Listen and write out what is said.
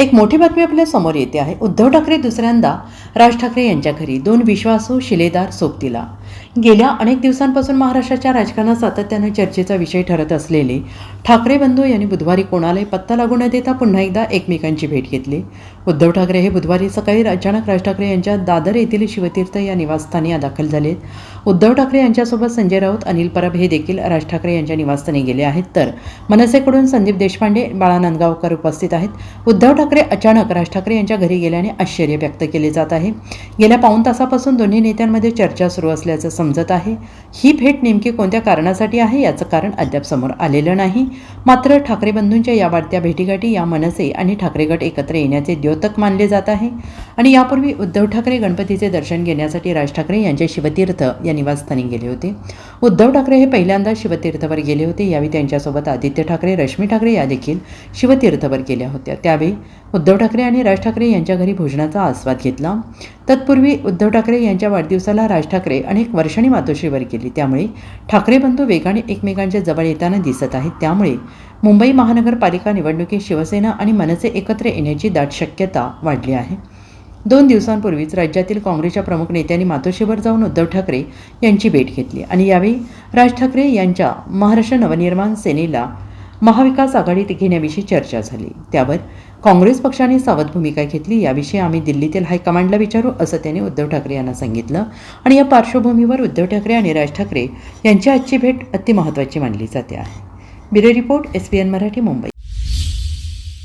एक मोठी बातमी आपल्यासमोर येते आहे. उद्धव ठाकरे दुसऱ्यांदा राज ठाकरे यांच्या घरी. दोन विश्वासू शिलेदार सोबतीला. गेल्या अनेक दिवसांपासून महाराष्ट्राच्या राजकारणात सातत्याने चर्चेचा विषय ठरत असलेले ठाकरे बंधू यांनी बुधवारी कोणालाही पत्ता लागू न देता पुन्हा एकदा एकमेकांची भेट घेतली. उद्धव ठाकरे हे बुधवारी सकाळी अचानक राज ठाकरे यांच्या दादर येथील शिवतीर्थ या निवासस्थानी दाखल झालेत उद्धव ठाकरे यांच्यासोबत संजय राऊत अनिल परब हे देखील राज ठाकरे यांच्या निवासस्थानी गेले आहेत. तर मनसेकडून संदीप देशपांडे बाळा नांदगावकर उपस्थित आहेत. उद्धव ठाकरे अचानक राज ठाकरे यांच्या घरी गेल्याने आश्चर्य व्यक्त केले जात आहे. गेल्या पाऊण तासापासून दोन्ही नेत्यांमध्ये चर्चा सुरू असल्याचं समजत आहे. ही भेट नेमकी कोणत्या कारणासाठी आहे याचं कारण अद्याप समोर आलेलं नाही. मात्र ठाकरे बंधूंच्या या वाढत्या भेटीगाठी या मनसे आणि ठाकरे गट एकत्र येण्याचे द्योतक मानले जात आहे. आणि यापूर्वी उद्धव ठाकरे गणपतीचे दर्शन घेण्यासाठी राज ठाकरे यांचे शिवतीर्थ या निवासस्थानी गेले होते. उद्धव ठाकरे हे पहिल्यांदा शिवतीर्थवर गेले होते. यावेळी त्यांच्यासोबत आदित्य ठाकरे रश्मी ठाकरे या देखील शिवतीर्थवर गेल्या होत्या. त्यावेळी उद्धव ठाकरे आणि राज ठाकरे यांच्या घरी भोजनाचा आस्वाद घेतला. तत्पूर्वी उद्धव ठाकरे यांच्या वाढदिवसाला राज ठाकरे अनेक वर्षांनी मातोश्रीवर गेली. त्यामुळे ठाकरे बंधू वेगाने एकमेकांच्या जवळ येताना दिसत आहेत. त्यामुळे मुंबई महानगरपालिका निवडणुकीत शिवसेना आणि मनसे एकत्र येण्याची दाट शक्यता वाढली आहे. दोन दिवसांपूर्वीच राज्यातील काँग्रेसच्या प्रमुख नेत्यांनी मातोश्रीवर जाऊन उद्धव ठाकरे यांची भेट घेतली आणि यावेळी राज ठाकरे यांच्या महाराष्ट्र नवनिर्माण सेनेला महाविकास आघाडीत घेण्याविषयी चर्चा झाली. त्यावर काँग्रेस पक्षाने सावध भूमिका घेतली याविषयी आम्ही दिल्लीतील हायकमांडला विचारू असं त्यांनी उद्धव ठाकरे यांना सांगितलं. आणि या पार्श्वभूमीवर उद्धव ठाकरे आणि राज ठाकरे यांची आजची भेट अति महत्त्वाची मानली जाते आहे. Bureau report S P N Marathi Mumbai.